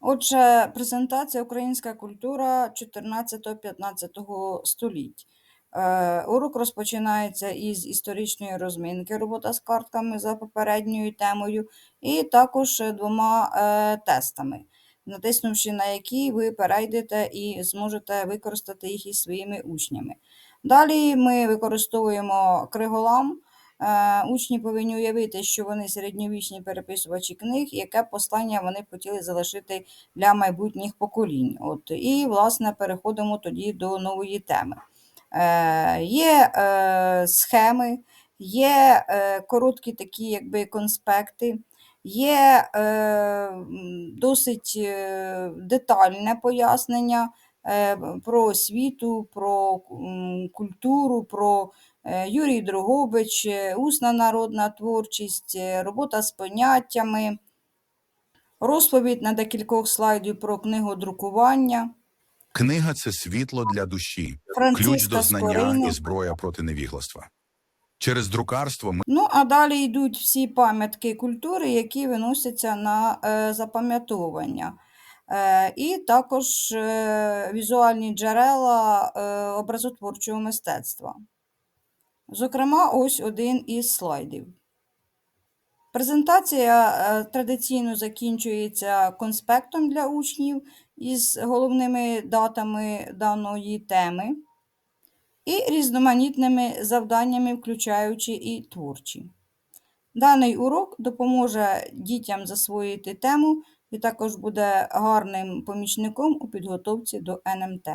Отже, презентація Українська культура 14-15 століть. Е, Урок розпочинається із історичної розминки, робота з картками за попередньою темою, і також двома е, тестами, натиснувши на які ви перейдете і зможете використати їх із своїми учнями. Далі ми використовуємо криголам. Е, Учні повинні уявити, що вони середньовічні переписувачі книг, яке послання вони хотіли залишити для майбутніх поколінь. От, і, власне, переходимо тоді до нової теми. Е, Є е, схеми, є е, короткі такі якби конспекти, є е, досить е, детальне пояснення про освіту, про культуру, про е, Юрій Дрогобич, е, усна народна творчість, е, робота з поняттями, розповідь на декількох слайдів про книгодрукування. Книга це світло для душі, ключ до знання Скорина. і зброя проти невігластва. Через друкарство ми Ну, а далі йдуть всі пам'ятки культури, які виносяться на е, запам'ятовування. Е, і також е, візуальні джерела е, образотворчого мистецтва. Зокрема, ось один із слайдів. Презентація традиційно закінчується конспектом для учнів із головними датами даної теми і різноманітними завданнями, включаючи і творчі. Даний урок допоможе дітям засвоїти тему і також буде гарним помічником у підготовці до НМТ.